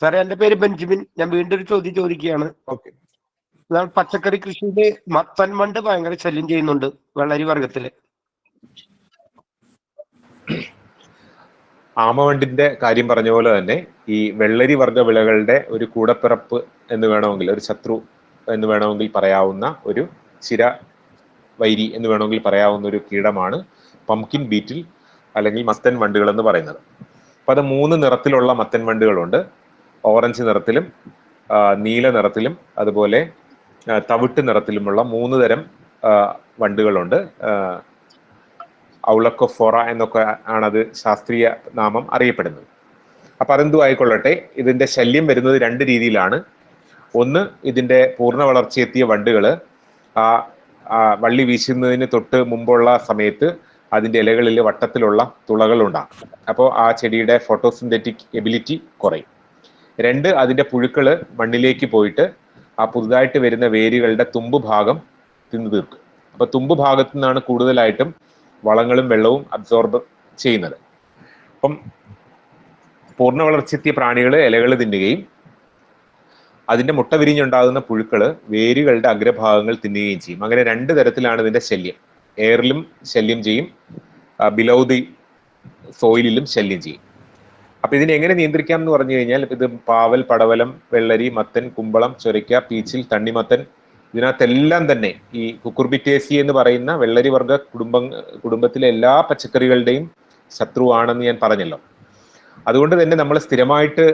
സാറേ എന്റെ പേര് ബെഞ്ചമിൻ. ഞാൻ വീണ്ടും ഒരു ചോദ്യം ചോദിക്കുകയാണ്. പച്ചക്കറി കൃഷിയിൽ മത്തൻ വണ്ട് ഭയങ്കര ശല്യം ചെയ്യുന്നുണ്ട് വെള്ളരി വർഗത്തിൽ. ആമവണ്ടിന്റെ കാര്യം പറഞ്ഞ പോലെ തന്നെ ഈ വെള്ളരി വർഗ വിളകളുടെ ഒരു കൂടപ്പിറപ്പ് എന്ന് വേണമെങ്കിൽ ഒരു ശത്രു എന്ന് വേണമെങ്കിൽ പറയാവുന്ന ഒരു ചിര വൈരി എന്ന് വേണമെങ്കിൽ പറയാവുന്ന ഒരു കീടമാണ് പംകിൻ ബീറ്റിൽ അല്ലെങ്കിൽ മത്തൻ വണ്ടുകൾ എന്ന് പറയുന്നത്. അപ്പൊ അത് മൂന്ന് നിറത്തിലുള്ള മത്തൻ വണ്ടുകളുണ്ട്. ഓറഞ്ച് നിറത്തിലും നീല നിറത്തിലും അതുപോലെ തവിട്ട് നിറത്തിലുമുള്ള മൂന്ന് തരം വണ്ടുകളുണ്ട്. ഔളക്കോഫോറ എന്നൊക്കെ ആണത് ശാസ്ത്രീയ നാമം അറിയപ്പെടുന്നത്. അപ്പൊ അതെന്തു ആയിക്കൊള്ളട്ടെ ഇതിന്റെ ശല്യം വരുന്നത് രണ്ട് രീതിയിലാണ്. ഒന്ന് ഇതിന്റെ പൂർണ വളർച്ചയെത്തിയ വണ്ടുകൾ ആ വള്ളി വീശുന്നതിന് തൊട്ട് മുമ്പുള്ള സമയത്ത് അതിന്റെ ഇലകളിൽ വട്ടത്തിലുള്ള തുളകൾ ഉണ്ടാകും അപ്പോൾ ആ ചെടിയുടെ ഫോട്ടോസിന്തറ്റിക് എബിലിറ്റി കുറയും. രണ്ട് അതിന്റെ പുഴുക്കൾ മണ്ണിലേക്ക് പോയിട്ട് ആ പുതുതായിട്ട് വരുന്ന വേരുകളുടെ തുമ്പ് ഭാഗം തിന്നു തീർക്കും. അപ്പൊ തുമ്പ് ഭാഗത്തു നിന്നാണ് കൂടുതലായിട്ടും വളങ്ങളും വെള്ളവും അബ്സോർബ് ചെയ്യുന്നത്. അപ്പം പൂർണ വളർച്ചെത്തിയ പ്രാണികൾ ഇലകൾ തിന്നുകയും അതിന്റെ മുട്ട വിരിഞ്ഞുണ്ടാകുന്ന പുഴുക്കൾ വേരുകളുടെ അഗ്രഭാഗങ്ങൾ തിന്നുകയും ചെയ്യും. അങ്ങനെ രണ്ട് തരത്തിലാണ് ഇതിന്റെ ശല്യം. എയറിലും ശല്യം ചെയ്യും ബിലോ ദി സോയിലിലും ശല്യം ചെയ്യും. അപ്പൊ ഇതിനെ എങ്ങനെ നിയന്ത്രിക്കാം എന്ന് പറഞ്ഞു കഴിഞ്ഞാൽ ഇത് പാവൽ പടവലം വെള്ളരി മത്തൻ കുമ്പളം ചൊരയ്ക്ക പീച്ചിൽ തണ്ണിമത്തൻ ഇതിനകത്തെല്ലാം തന്നെ ഈ കുക്കുർബിറ്റേസി എന്ന് പറയുന്ന വെള്ളരി വർഗ കുടുംബ കുടുംബത്തിലെ എല്ലാ പച്ചക്കറികളുടെയും ശത്രുവാണെന്ന് ഞാൻ പറഞ്ഞല്ലോ. അതുകൊണ്ട് തന്നെ നമ്മൾ സ്ഥിരമായിട്ട്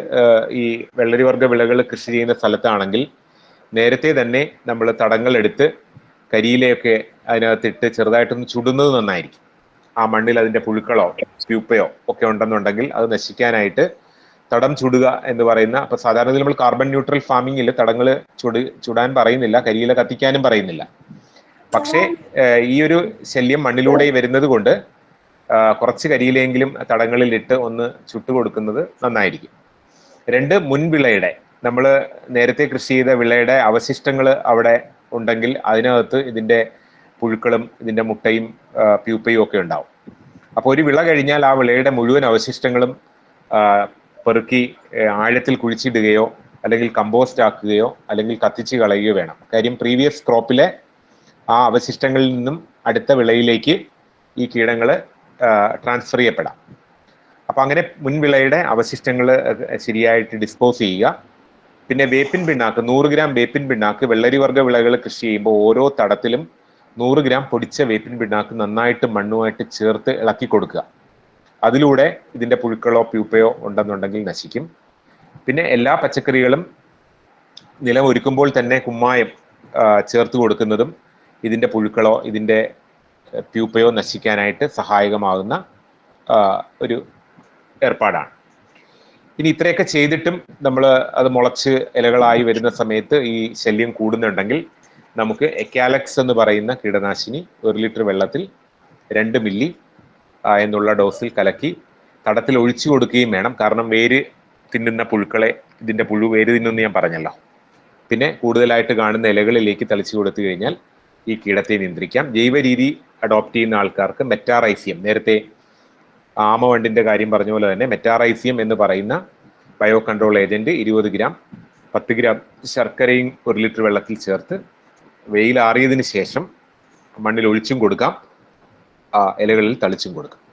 ഈ വെള്ളരി വർഗ വിളകൾ കൃഷി ചെയ്യുന്ന സ്ഥലത്താണെങ്കിൽ നേരത്തെ തന്നെ നമ്മൾ തടങ്ങൾ എടുത്ത് കരിയിലയൊക്കെ അതിനകത്തിട്ട് ചെറുതായിട്ടൊന്ന് ചുടുന്നത് നന്നായിരിക്കും. ആ മണ്ണിൽ അതിന്റെ പുഴുക്കളോ പ്യൂപ്പയോ ഒക്കെ ഉണ്ടെന്നുണ്ടെങ്കിൽ അത് നശിക്കാനായിട്ട് തടം ചുടുക എന്ന് പറയുന്ന അപ്പൊ സാധാരണ നമ്മൾ കാർബൺ ന്യൂട്രൽ ഫാമിങ്ങിൽ തടങ്ങൾ ചുട് ചുടാൻ പറയുന്നില്ല കരിയില കത്തിക്കാനും പറയുന്നില്ല. പക്ഷേ ഈ ഒരു ശല്യം മണ്ണിലൂടെ വരുന്നത് കൊണ്ട് കുറച്ച് കരിയിലെങ്കിലും തടങ്ങളിൽ ഇട്ട് ഒന്ന് ചുട്ടു കൊടുക്കുന്നത് നന്നായിരിക്കും. രണ്ട് മുൻവിളയുടെ നമ്മൾ നേരത്തെ കൃഷി ചെയ്ത വിളയുടെ അവശിഷ്ടങ്ങൾ അവിടെ ഉണ്ടെങ്കിൽ അതിനകത്ത് ഇതിന്റെ പുഴുക്കളും ഇതിന്റെ മുട്ടയും പ്യൂപ്പയും ഒക്കെ ഉണ്ടാവും. അപ്പോൾ ഒരു വിള കഴിഞ്ഞാൽ ആ വിളയുടെ മുഴുവൻ അവശിഷ്ടങ്ങളും പെറുക്കി ആഴത്തിൽ കുഴിച്ചിടുകയോ അല്ലെങ്കിൽ കമ്പോസ്റ്റ് ആക്കുകയോ അല്ലെങ്കിൽ കത്തിച്ച് കളയുകയോ വേണം. കാര്യം പ്രീവിയസ് ക്രോപ്പിലെ ആ അവശിഷ്ടങ്ങളിൽ നിന്നും അടുത്ത വിളയിലേക്ക് ഈ കീടങ്ങൾ ട്രാൻസ്ഫർ ചെയ്യപ്പെടാം. അപ്പൊ അങ്ങനെ മുൻവിളയുടെ അവശിഷ്ടങ്ങൾ ശരിയായിട്ട് ഡിസ്പോസ് ചെയ്യുക. പിന്നെ വേപ്പിൻ പിണ്ണാക്ക് നൂറ് ഗ്രാം വേപ്പിൻ പിണ്ണാക്ക് വെള്ളരി വർഗ വിളകൾ കൃഷി ചെയ്യുമ്പോൾ ഓരോ തടത്തിലും നൂറ് ഗ്രാം പൊടിച്ച വേപ്പിൻ പിണ്ണാക്ക് നന്നായിട്ട് മണ്ണുമായിട്ട് ചേർത്ത് ഇളക്കി കൊടുക്കുക. അതിലൂടെ ഇതിന്റെ പുഴുക്കളോ പ്യൂപ്പയോ ഉണ്ടെന്നുണ്ടെങ്കിൽ നശിക്കും. പിന്നെ എല്ലാ പച്ചക്കറികളും നിലം ഒരുക്കുമ്പോൾ തന്നെ കുമ്മായം ചേർത്ത് കൊടുക്കുന്നതും ഇതിന്റെ പുഴുക്കളോ ഇതിന്റെ പ്യൂപ്പയോ നശിക്കാനായിട്ട് സഹായകമാകുന്ന ഒരു ഏർപ്പാടാണ്. ഇനി ഇത്രയൊക്കെ ചെയ്തിട്ടും നമ്മൾ അത് മുളച്ച് ഇലകളായി വരുന്ന സമയത്ത് ഈ ശല്യം കൂടുന്നുണ്ടെങ്കിൽ നമുക്ക് എക്കാലക്സ് എന്ന് പറയുന്ന കീടനാശിനി ഒരു ലിറ്റർ വെള്ളത്തിൽ രണ്ട് മില്ലി എന്നുള്ള ഡോസിൽ കലക്കി തടത്തിൽ ഒഴിച്ചു കൊടുക്കുകയും വേണം. കാരണം വേര് തിന്നുന്ന പുഴുക്കളെ ഇതിന്റെ പുഴു വേര് തിന്നുമെന്ന് ഞാൻ പറഞ്ഞല്ലോ. പിന്നെ കൂടുതലായിട്ട് കാണുന്ന ഇലകളിലേക്ക് തളിച്ചു കൊടുത്തു കഴിഞ്ഞാൽ ഈ കീടത്തെ നിയന്ത്രിക്കാം. ജൈവ രീതി അഡോപ്റ്റ് ചെയ്യുന്ന ആൾക്കാർക്ക് മെറ്റാറൈസിയം നേരത്തെ ആമവണ്ടിന്റെ കാര്യം പറഞ്ഞ പോലെ തന്നെ മെറ്റാറൈസിയം എന്ന് പറയുന്ന ബയോ കൺട്രോൾ ഏജന്റ് ഇരുപത് ഗ്രാം പത്ത് ഗ്രാം ശർക്കരയും ഒരു ലിറ്റർ വെള്ളത്തിൽ ചേർത്ത് വെയിലാറിയതിന് ശേഷം മണ്ണിൽ ഒഴിച്ചും കൊടുക്കാം. ഇലകളിൽ തളിച്ചും കൊടുക്കാം.